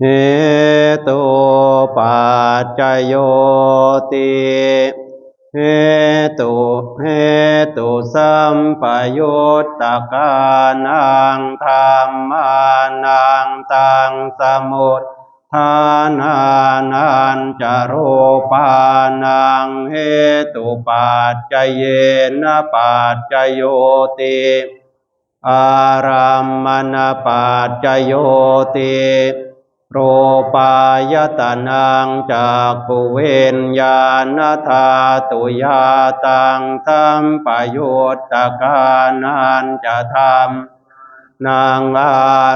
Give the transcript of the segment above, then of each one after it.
เหตุปัจจโยติเหตุเหตุสัมปยุตตะกานังธรรมานังตังสมุทฐานานันจะรูปานังเหตุปัจจเยนะปัจจโยติ อารัมมณปัจจโยติโรปายตนังจากปุเวนญาณธาตุยาตังสัมปยุตตกานันจะธรรมนางอา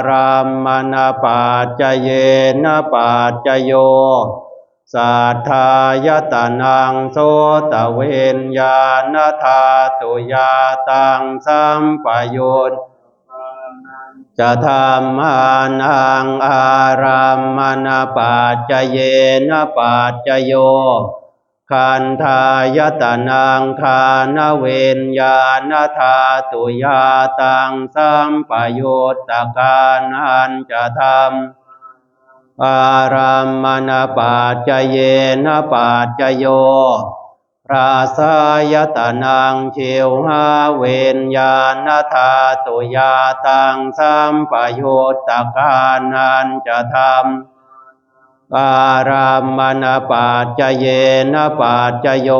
รัมมณปัจจเยนปัจจโย สัทธายตานังโสตเวนญาณธาตุยาตังสัมปยุตจะธรรมานังอารามมณปัจจเยนปัจจโยคันธายตานังคานเวนญาณธาตุยาตังสัมปยุตตะกานันจะธรรม อารามมณปัจจเยนะปัจจโยราสายตานังเชวหาเวนญาณธาตุยาตังสัมปโยุตตกานันจะธรรมอารามมณปัจจเยนะปัจจโย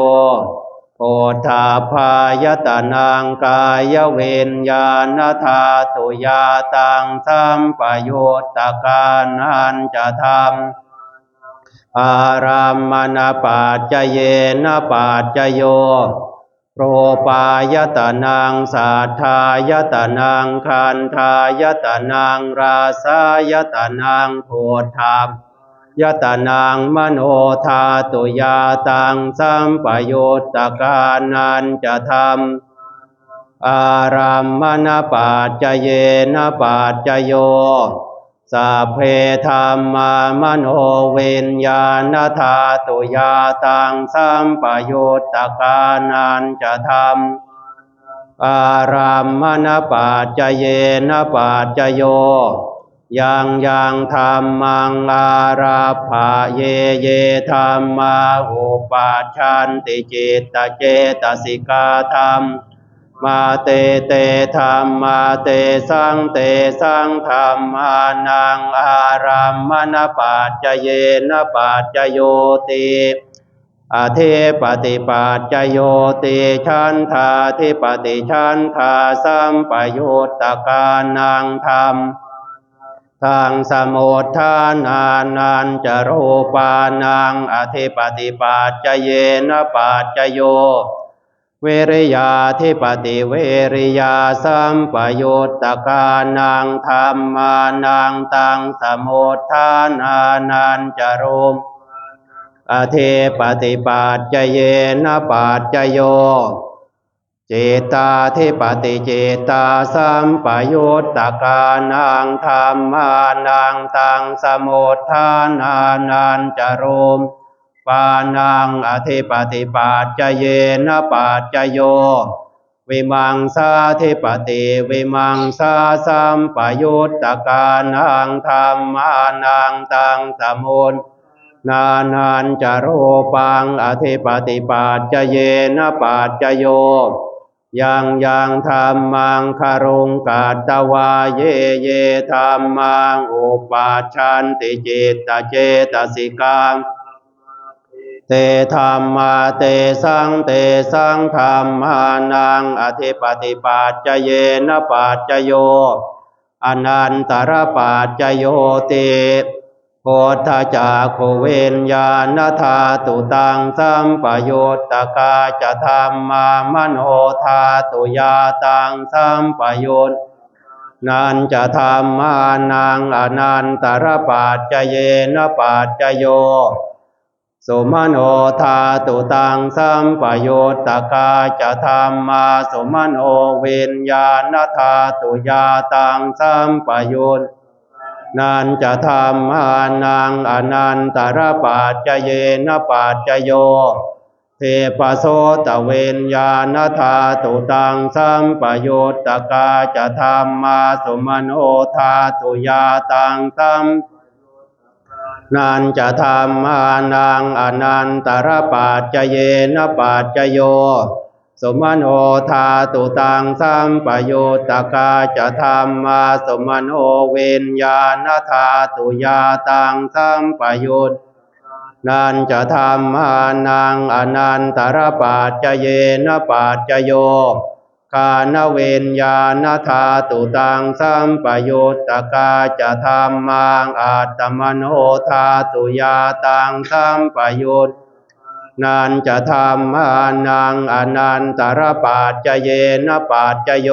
โพธาพายตานางกายเวนญาณธาตุยาตังสัมปยุตตกานันจะธรรมอารามมณปัจจเยนปัจจโยโรปายตานางสัทธายตานางคันธายตานางราสายตานางโพธา ยตานางมโนธาตุยาตังสัมปโยตตกานันจะธรรมอารามมณปัจเยนปัจโยสัพเพธรรมามโนเวนญาณธาตุยาตังสัมปโยตตกานันจะธรรมอารามมณปัจเยนปัจจโย ยังยังธรรมังอาราภาเยเยธรรมาอุปัชชันติจิตตเจตสิกาธรรม มาเตเตธรรมมาเตสังเตสังธรรมานังอารัมมณปัจจเยนปัจโยติอาเทปฏิปัจจโยติชันธาเทปฏิชันธาสัมปยุตตกานังธรรม ทางสมุทฐานานันจะรูปานังอธิปฏิปัจจเยนปัจจโย เวริยาธิปติเวริยาสัมปยุตตะกานังธรรมานังตังสมุทฐานานันจะรูปอธิปฏิปัจจเยนปัจจโย เจตาธิปติเจตาสัมปยุตตะกานังธรรมานังตังสมุทฐานานันจะรูมปานังอธิปติปัจเยนะปัจโย วิมังสาธิปติวิมังสาสัมปยุตตะกานังธรรมานังตังสมุทนานันจะโรปังอธิปติปัจเยนะปัจจโย ยังยังธรรมังคารุงกาตวาเยเยธรรมังอุปัชชันติจิตตเจตสิกามเตธรรมาเตสังเตสังธรรมานังอธิปติปัจจเยนปัจจโยอนันตรปัจจโยติ โพธาจาโคเวนญาณธาตุตังสัมปโยตตะกาจะธรรมามโนธาตุยาตังสัมปโยตนันจะธรรมานังอนันตรปัจเยนปัจโยสุมโนธาตุตังสัมปโยตตกาจะธรรมาสุมโนเวนญาณธาตุยาตังสัมปโยุต นันจะธรรมานังอนันตรปัจจเยนปัจจโย เทปโสตเวนญาณธาตุตังสัมปโยตตกาจะธรรมาสุมโนธาตุยาตังสัมนันจะธรรมานังอนันตรปัจจเยนปัจจโย สมโนธาตุตังสัมปโยตกาจะธรรมาสมโนเวนญาณธาตุยาตังสัมปโยตนันจะธรรมานังอนันตรปัจเยนปัจโยกานเวนญาณธาตุตังสัมปโยตตกาจะธรรมังอาตมโนธาตุยาตังสัมปโยต นันจะธรรมานังอนันตรปัจเยนปัจโย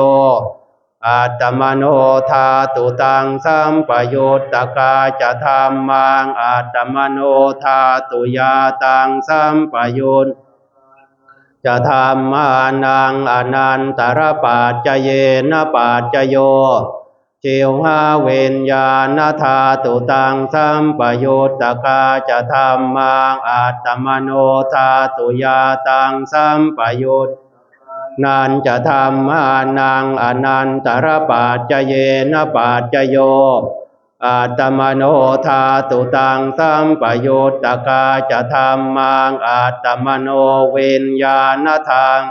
อาตมโนธาตุตังสัมปยุตตกาจะธรรมังอาตมโนธาตุยาตังสัมปยุตจะธรรมานังอนันตรปัจเยนปัจจโย จิวหาเวนญาณธาตุตังสัมปยุตตกาจะธรรมังอาตมโนธาตุยาตังสัมปยุตนันจะธรรมานังอนันตรปัจเยนปัจโยอาตมโนธาตุตังสัมปยุตตกาจะธรรมังอาตมโนเวนญาณทัง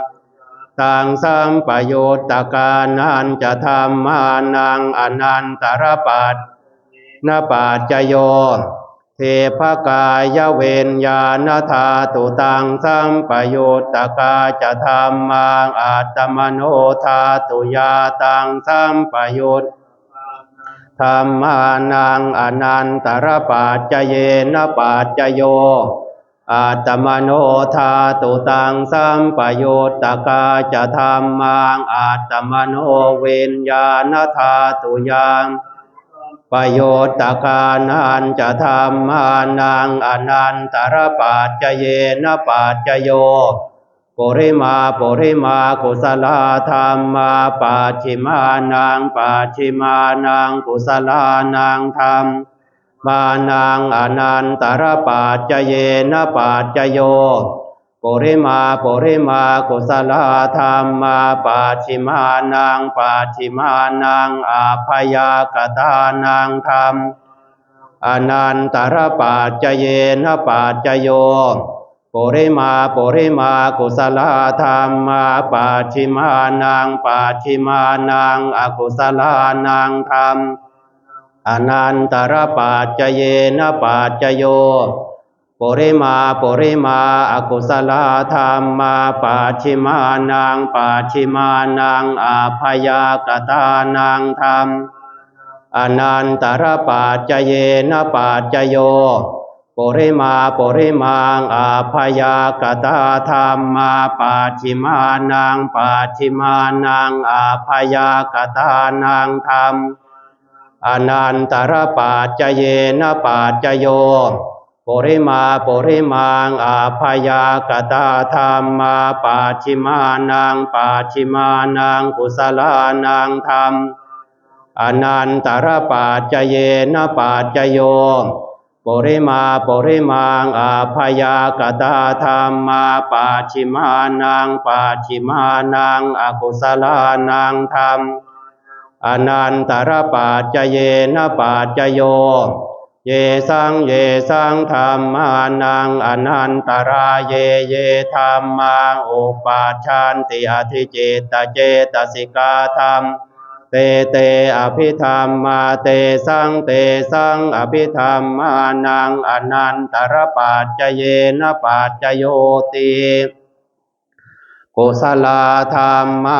ตังสัมปโยุตตการนันจะธรรมานังอนันตรปัจนปัจจโย เทพกายเวนญาณธาตุตังสัมปโยุตตกาจะธรรมังอาตมโนธาตุยาตังสัมปโยุตธรรมานังอนันตรปัจจเยนปัจจโย อาตมโนธาตุตังสัมปโยตตกาจะธรรมังอาตมโนเวนญาณธาตุยังปโยตตกานันจะธรรมานังอนันตรปัจเยนปัจจโยปุริมาปุริมากุศลาธรรมาปัจฉิมานังปัจฉิมานังกุศลานังธรรม มานังอนันตรปัจจเยนะปัจจโยปุริมาปุริมากุศลาธรรมาปัจฉิมานังปัจฉิมานังอาภยากตานังธรรมอนันตรปัจจเยนะปัจจโยปุริมาปุริมากุศลาธรรมาปัจฉิมานังปัจฉิมานังอกุศลานังธรรม อนันตระปัจจเยนะปัจจโยปุริมาปุริมาอกุศลธรรมมาปัจฉิมานังปัจฉิมานังอาภยากตานังธรรมอนันตระปัจจเยนะปัจจโยปุริมาปุริมังอาภยากตาธรรมาปัจฉิมานังปัจฉิมานังอาภยากตานังธรรม อนันตระปัจเยนะปัจโยปุริมาปุริมังอาภยากตาธรรมาปัจฉิมานังปัจฉิมานังกุศลานังธรรมอนันตระปัจเยนะปัจโยปุริมาปุริมังอาภยากตาธรรมาปัจฉิมานังปัจฉิมานังอกุศลานังธรรม อนันตรปัจเยนะปัจโย เยสังเยสังธรรมานังอนันตราเยเยธรรมังอุปาชันติอธิเจตเจตสิกาธรรมเตเตอภิธรรมมาเตสังเตสังอภิธรรมมานังอนันตรปัจเยนะปัจจโยติ กุศลธรรมา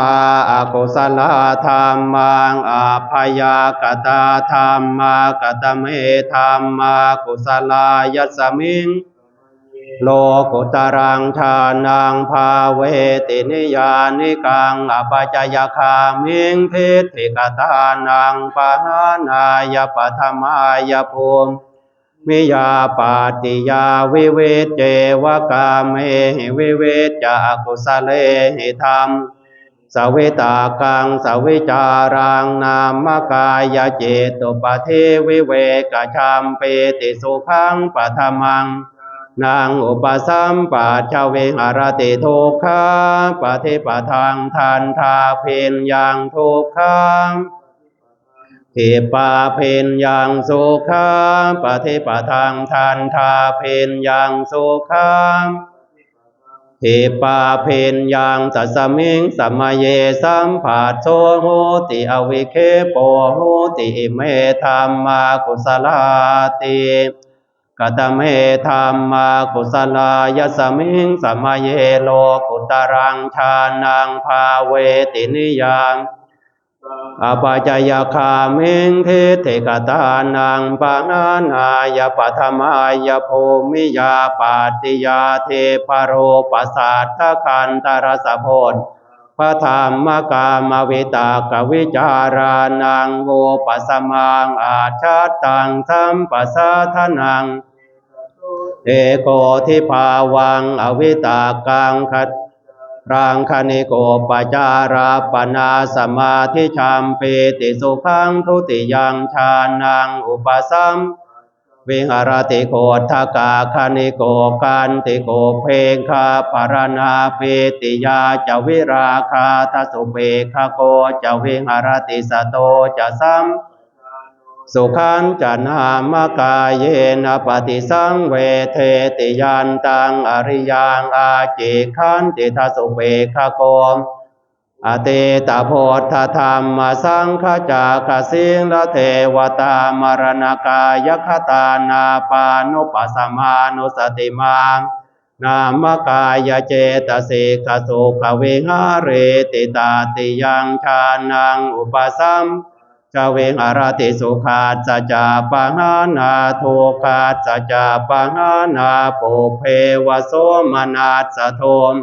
อกุศลธรรมังอาภยากตาธรรมากตเมธรรมากุศลายสมิงโลกุตรังชานังภาเวตินิยานิกังอปัจยคามิงทิฏฐิกตานังปานายปธรรมายภูมิ มิยาปาติยาวิเวเจวกาเมวิเวจากกุสเลหิธรรมสวิตากังสวิจารังนามกายเจตุปเทวิเวกชัมเปติสุขังปะธมัง นางอุปสัมปัชเวหารติทุกขาปฏิปทางทานทาเพนยังทุกขา ทิปาเพนยังสุขาปฏิปทางทานทาเพนยังสุขาทิปาเพนยังตัสสมิงสัมมาเยสัมผัสโสโหติอวิเคโปโหติเมธรรมากุสลาติกตเมธรรมากุสลายสมิงสัมมาเยโลกุตรังชานังภาเวตินิยัง อปจายคาเมงเทเทกตานังปานานายปัทมายภูมิยาปาติยาเทพโรปัสสัทธคันตรสะพธพระธรรมกามวิตากวิจารานังโวปัสมังอาชาตังสัมปัสสะทนัง เอโกทิภาวังอวิตากังคัด รังคณิโกปจาราปนาสมาธิชามเปติสุขังทุติยังชานังอุปสัมวิหารติโกทกาคณิโกกันติโกเพงคาปารณาเปติยาจวิราคาทสุเปคโกจวิหารติสโตจะสัม สุขันจะนามกายเยนปฏิสังเวเทติยันตังอริยังอาจิขันติทัสุเปขโกมอเตตาโพธธรรมสังขจากสิงละเทวตามรณกายคตานาปานุปัสสมานุสติมานามกายเจตสิกสุขวิหาเรติตาติยังชานังอุปสัม จเวงอาราติสุขาจะจาปังานาทุกาจะจาปังานาปุเพวโสมนาสะโทม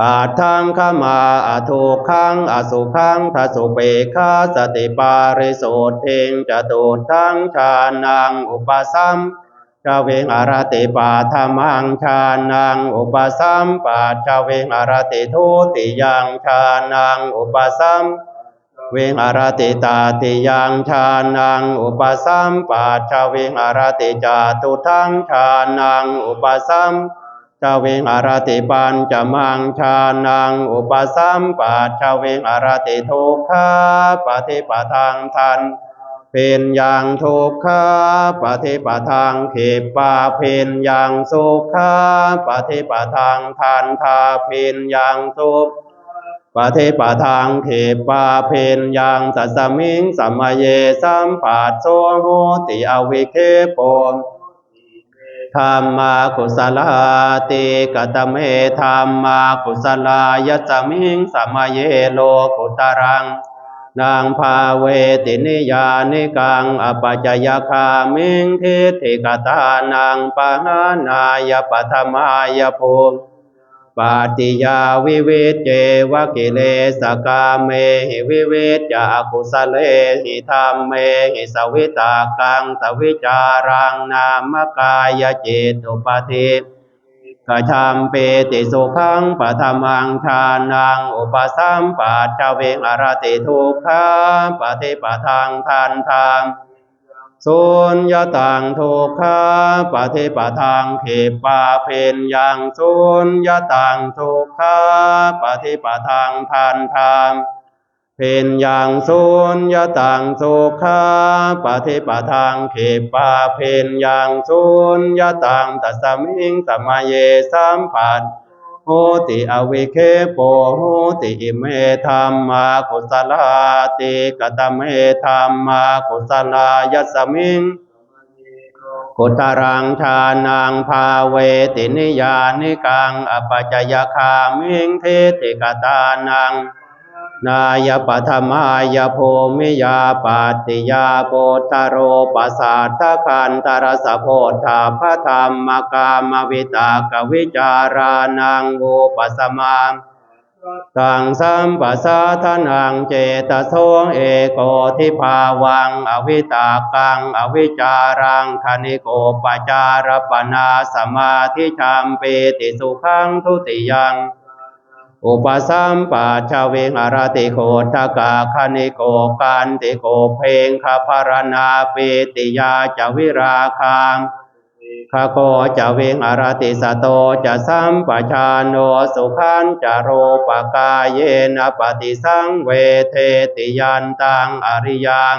อาทังขมาอาทุขังอสุขังทัสุเปคาสติปาริโสเทงจะตูทังชานังอุปสัมจเวงอารติปาธรรมังชานังอุปสัมปาจเวงอารติทุติยังชานังอุปสัม เวงอารติตาติยังชานังอุปสัมปัชชาเวงอารติจาตุทังชานังอุปสัมชาเวงอารติปัญจมังชานังอุปสัมปัชชาเวงอารติทุกขาปฏิปทางทันเป็นอย่างทุกขาปฏิปทางเขปาเป็นอย่างสุขาปฏิปทางทานทาเป็นอย่างสุข ปะเทปะทางเขปาเพนยังสัสมิงสัมมาเยสัมปัสโสโหติอวิเคปมธรรมากุศลาติกตเมธรรมากุศลายัสมิงสัมมาเยโลกุตรัง นางพาเวตินิยานิกังอปจจยคามิงทิฏฐิกตานังปะหานายปัทมายภูมิ ปาติยาวิเวทเจวะกิเลสกาเมหิวิเวทจากุสเลหิธรรมเมหิสวิตากังสวิจารังนามกายจิตุปาทิกชัมเปติสุขังปะธรรมังชานังอุปสัมปัชเวงอารติทุกขาปฏิปทางทันทาง สุญญาตังทุกขาปฏิปะทางเขปาเพนยังสุญญาตังทุกขาปฏิปะทางทานทางเพนยังสุญญาตังทุขาปฏิปทางเขปาเพนยังสุญญาตังตัสมิงสมมาเยสัมผัส โหติอวิเคโปโหติอิเมธรรมากุสลาติกตเมธรรมากุสลายัสมิงกุตรังชานังภาเวตินิยานิกังอปัจจยคามิงเทติกตานัง นายปัทมายภูมิยาปาติยาโพธโรปัสสัทธคันตรสะโพธาพระธรรมกามวิตากวิจารานังโวปัสสมาตังสัมปัสสะทนังเจตโสเอโกทิภาวัง อวิตากัง อวิจารังคณิโกปจารปนาสมาธิชามเปติสุขังทุติยัง อุปสัมปัชชเวงอารติโคทกาคณิโกกันติโกเพงคภารณาเปติยาจวิราคางคาโคจะเวงอารติสโตจะสัมปชานโนสุขันจะโรปกายเยนะปฏิสังเวเทติยันตังอริยัง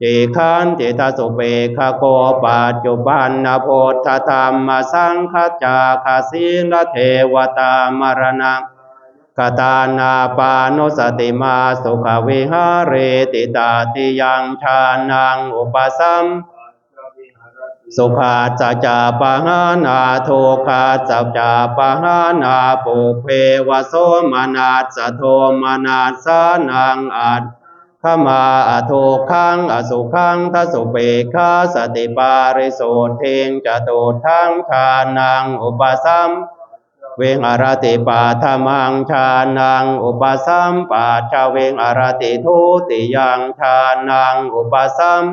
จิขันติทสุเปคาโคปัจจุบันนโพธธรรมสังคจาคาสิลเทวตามรณะ กตานาปานุสติมาสุขวิหารเรติตาติยังชานังอุปสัมสุขาจัจจาปหานาโทขาจัจจาปหานาปุเพวโสมนาสโทมนาสานังอัตขมาอโทคังอสุขังทสุเปคาสติปาริโสเทงจตุทังชานังอุปสัม เวงอารติปาธมังชานังอุปสัมปาชาเวงอารติทุติยังชานังอุปสัม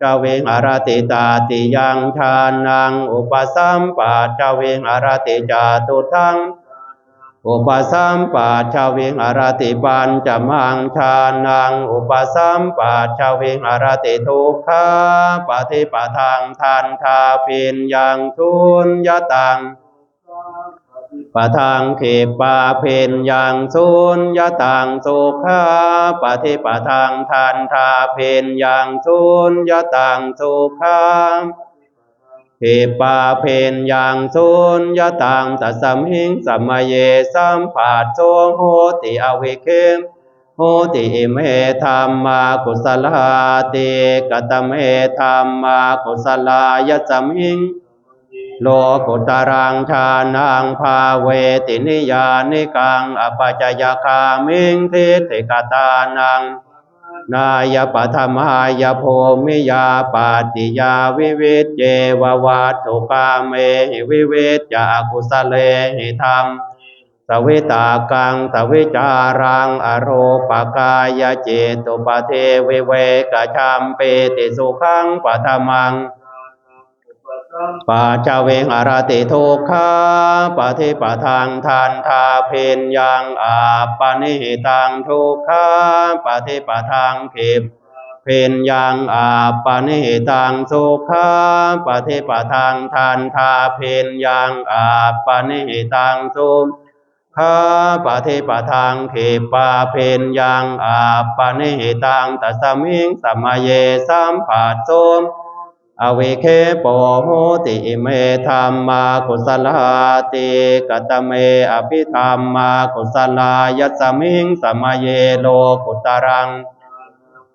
ชาเวงอารติตาติยังชานังอุปสัมปาชาเวงอารติจาตุทังอุปสัมปาชาเวงอารติปัญจมังชานังอุปสัมปาชาเวงอารติทุกขาปฏิปทางทันทาปินยังทุนยตัง ปะทังเขปาเพนยังสุญญาตังสุขาปฏิปะทังทันทาเพนยังสุญญาตังสุขาเขปาเพนยังสุญญาตังตัสสมิงสัมมาเยสัมปัสโสโหติอวิเคมโหติเมธรรมากุศลาติกตเมธรรมากุศลายสมิง โลกุตรังชานังภาเวตินิยานิกังอปัจจยคามิงทิฏฐิกตานัง นายปัทมายโพมิยาปาติยาวิวิตเจววัตถุกาเมหิวิวิตจากุสเลหิธรรมสวิตากังสวิจารังอโรปกายเจตุปเทวิเวกชัมเปติสุขังปัทมัง ปาจาเวงอารติทุกขาปฏิปทางทานทาเพนยังอาปนิหตังทุกขาปฏิปทางขิบเพนยังอาปนิตังสุขาปฏิปทางทานทาเพนยังอาปนิตังสุขาปฏิปทางเขปาเพนยังอาปนิตังตัสสมิงสัมมาเยสัมปัสโส อเวเคปโหติอิเมธรรมากุศลาติกตเมอภิธรรมากุศลายัสมิงสมเยโลกุตรัง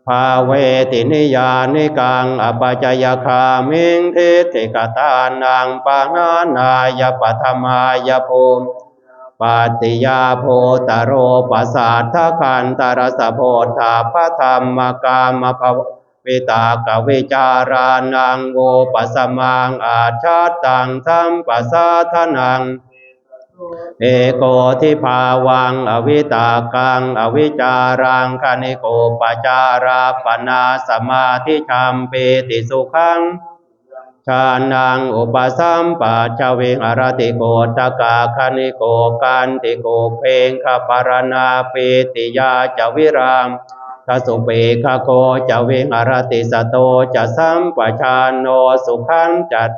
ภาเวตินิยานิกังอปัจจยคามิงทิฏฐิกตานังปะหานายปัทมายภูมิปาติยาโพตโรปัสสัทธคันตรสโพธาพระธรรมกามภว วิตากวิจารานังโวปัสสมังอาชาตังสัมปัสสะทนัง เอโกทิภาวัง อวิตากัง อวิจารังคณิโกปจาราปนาสมาธิชัมเปติสุขังชานังอุปสัมปัจจเวงอรติโกตกาคณิโกกันติโกเพงคปารณาเปติยาจวิราม ทสุเปคโกจะเวงอรติสโตจะสัมปชานโนสุขันจัต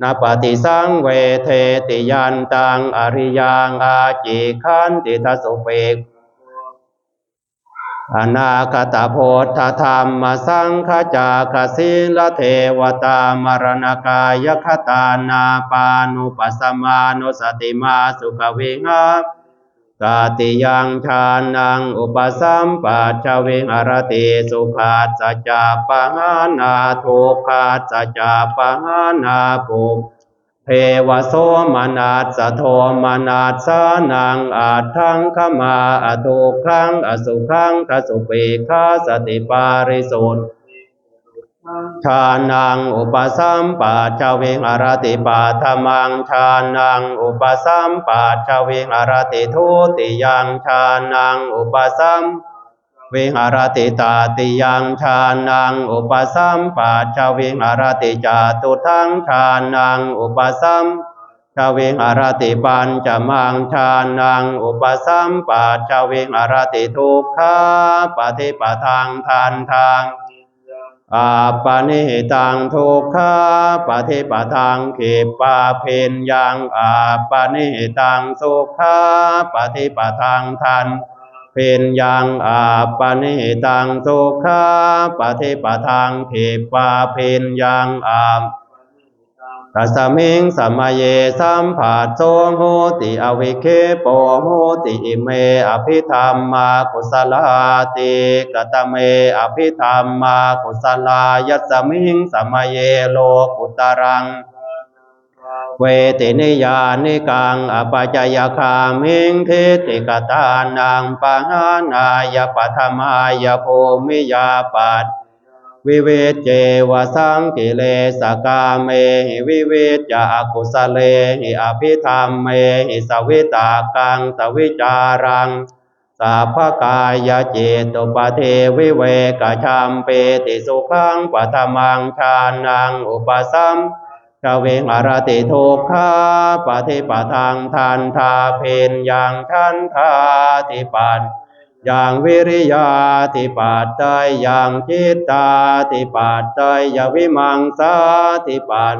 นาปฏิสังเวเทติยันตังอริยังอาจิขันติทสุเปกอนาคตโพธธรรมสังขจาคสิลเทวตามรณกายคตานาปานุปัสสมานุสติมาสุขเวิหา กาติยังชานังอุปสัมปัจจเวงอรติสุขาสัจจาปหานาทุกขาสัจจาปหานาปุเทวโสมนาสโทมนาสานังอาทังขมาอทุกขังอสุขังทสุเปคาสติปาริสุทธ ชานังอุปสัมปัจจเวงอารติปาธมังชานังอุปสัมปัจจเวงอารติทุติยังชานังอุปสัมเวงอารติตาติยังชานังอุปสัมปัจจเวงอารติจาตุทังชานังอุปสัมชาเวงอารติปัญจมังชานังอุปสัมปัจจเวงอารติทุกขาปฏิปทางทานทาง อาปานิตังทุกขาปฏิปทังขิปาเพนยังอาปานิตังสุขาปฏิปทังทันเพนยังอาปานิตังสุขาปฏิปทังขิปาเพนยังอา ตัสมิงสัมมาเยสัมผัสโสโหติอวิเคปโหติอิเมอภิธรรมากุสลาติกตเมอภิธรรมากุสลายัสมิงสัมมาเยโลกุตรังเวตินิยานิกังอปจายคามิงทิติกตานังปะหานายปัทมายภูมิยาปัต วิเวเจวสังกิเลสกาเมหิวิเวจจะอกุสเลหิอภิธรรมเมหิสวิตากังสวิจารังสัพพกายเจตุปเทวิเวกชัมเปติสุขังปัทมังชานังอุปสัมชเวงอรติทุกขาปฏิปทังทันทาเพนยังชันทาติปัน อย่างวิริยาติปัตตยอย่างจิตตาติปัตตยยวิมังสาติปัน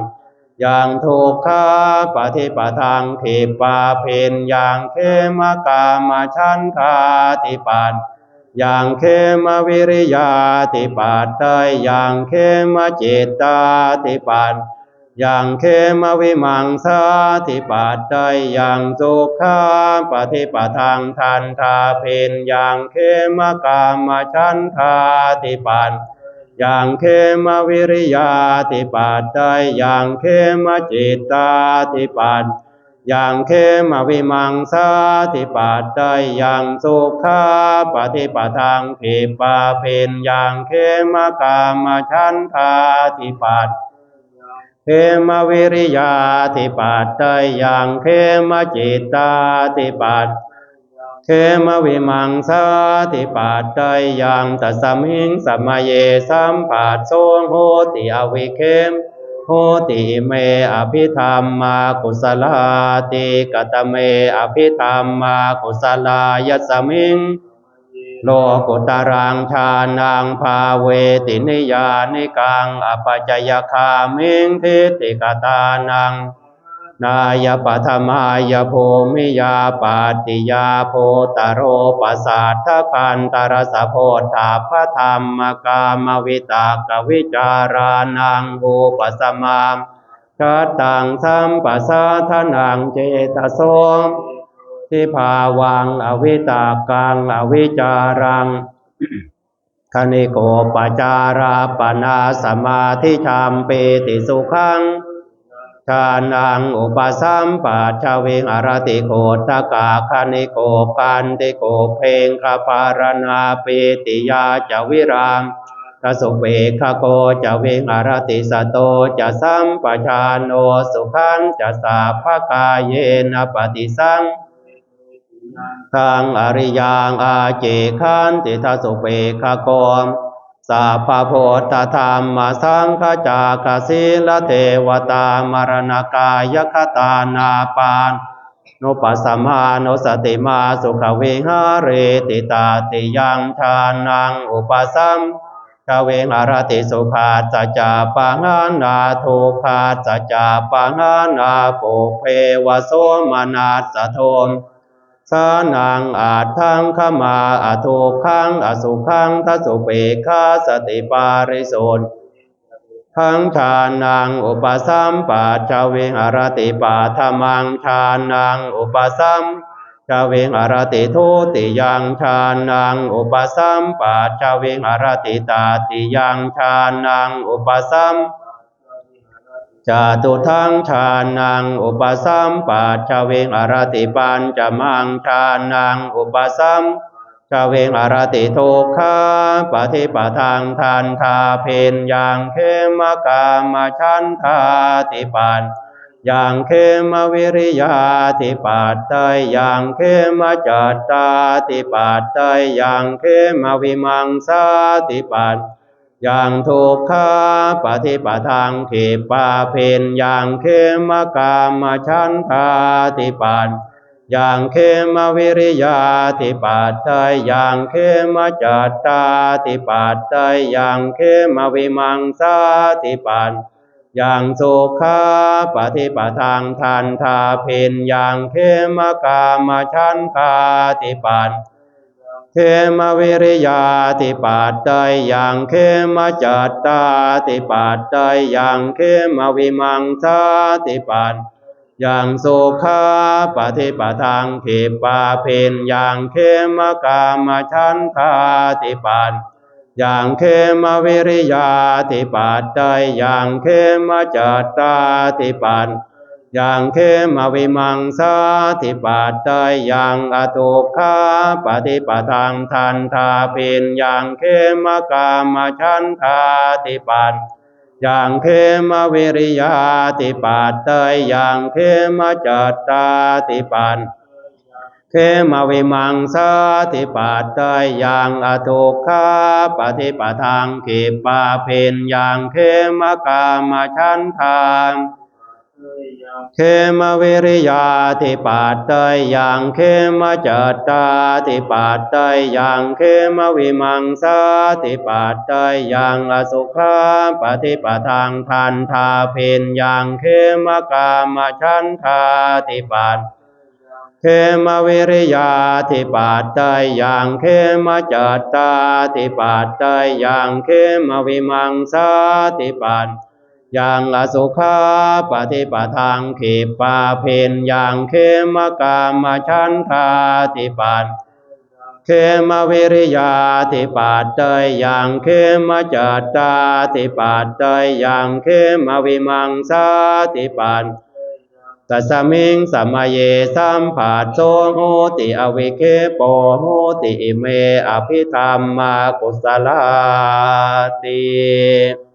อย่างทุกขาปฏิปทังขิปาเพนอย่างเคมกามาชันทาติปันอย่างเคมวิริยาติปัตตยอย่างเคมจิตตาติปัน อย่างเคมวิมังสาธิปัตตยอย่างสุขาปฏิปทังทันทาเพนอย่างเคมกามชันทาติปันอย่างเคมวิริยาติปัตตยอย่างเคมจิตตาติปันอย่างเคมวิมังสาธิปัตตยอย่างสุขาปฏิปทังผิปาเพนอย่างเคมกามชันทาติปัน เขมวิริยาติปัตตยังเขมจิตตาติปัตเขมวิมังสาติปัตตยังตัสมิงสมาเยสัมปัสโสโหติอวิเคมโหติเมอภิธรรมมากุสลาติกตเมอภิธรรมมากุสลายัสมิง โลกุตรังชานังภาเวตินิยานิกังอปจจยคามิงทิติกตานัง นายปัทมายภูมิยาปาติยาโพตโรปัสัทธคันตรสโพธาพธรรมกามวิตากวิจารานังบูปสมามกตังสัมปัสาทนังเจตโส ทิภาวังอวิตากังอวิจารังคณิโกปจาราปนาสมาธิชามเปติสุขังชานังอุปสัมปัชชเวงอรติโกตกาคณิโกกันติโกเพงคปารณาเปติยาจวิรังทสุเปขโกจะเวงอรติสโตจะสัมปชานโนสุขังจะสาภกายเยนะปฏิสัง ทางอริยังอาเจขันติทัสุเปขโกมสัพพโพธธรรมสังฆจากสิลเทวตามรณกายคตานาปานนุปัสสมานุสติมาสุขเวหาเรติตาติยังชานังอุปสัมชเวงอรติสุขาสจจาปังานาทุขาสจจาปังานาปุเพวโสมนาสโทม สานังอาจทังขมาอาทุกขังอสุขังทัสุเปคาสติปาริโสนทั้งชานังอุปสัมปัชชเวงอรติปาธมังชานังอุปสัมชเวงอรติทุติยังชานังอุปสัมปัชชเวงอรติตาติยังชานังอุปสัม จาตุทังชานังอุปสัมปัชชเวงอรติปัญจมังชานังอุปสัมชเวงอรติทุกขาปฏิปทังทันทาเพนอย่างเคมกามชันทาติปันอย่างเคมวิริยาติปัตตยอย่างเคมจัตตาติปัตตยอย่างเคมวิมังสาติปัน อย่างทุกขาปฏิปทังขีปาเพนอย่างเคมกามชันทาติปันอยังเคมวิริยาติปัตตยยังเคมจัตตาติปัตตยยังเคมวิมังสาติปัตยังสุขาปฏิปทางทันทาเพนอยังเคมกามชันคาติปัต เคมวิริยาติปัตตยยังเคมจัตตาติปัตตยยังเคมวิมังสาติปัตอย่างสุขาปฏิปทางเขปาเพนอย่างเคมกามชันทาติปันอย่างเคมวิริยาติปัตไดอย่างเคมจัตตาติปัน อย่างเคมวิมังสาติปัตไดอย่างอตุขาปฏิปทางทันทาเพนอย่างเคมกามชันทาติปันอย่างเคมวิริยาติปัตตยอย่างเคมจัตตาติปันเคมวิมังสาติปัตตยอย่างอทุกขาปฏิปทางเขปาเพนอย่างเคมกามชันทาน เคมวิริยาติปัตเตยอย่างเคมจัตตาติปัตเตยอย่างเคมวิมังสาติปัตเตยอย่างอสุขาปฏิปทางทันทาเพนอย่างเคมกามชันทาติปัตเคมวิริยาติปัตตยอย่างเคมจัตตาติปัตตยอย่างเคมวิมังสาติปัต ย่างอสุขาปฏิปทางเขปาเพนอย่างเคมกามชันทาติปัตเคมวิริยาติปัตตยอย่างเคมจัตตาติปัตตยอย่างเคมวิมังสาติปัตตัสมิงสัมมาเยสัมผัสโสโหติอวิเคปโหติอิเมอภิธรรมากุสลาติ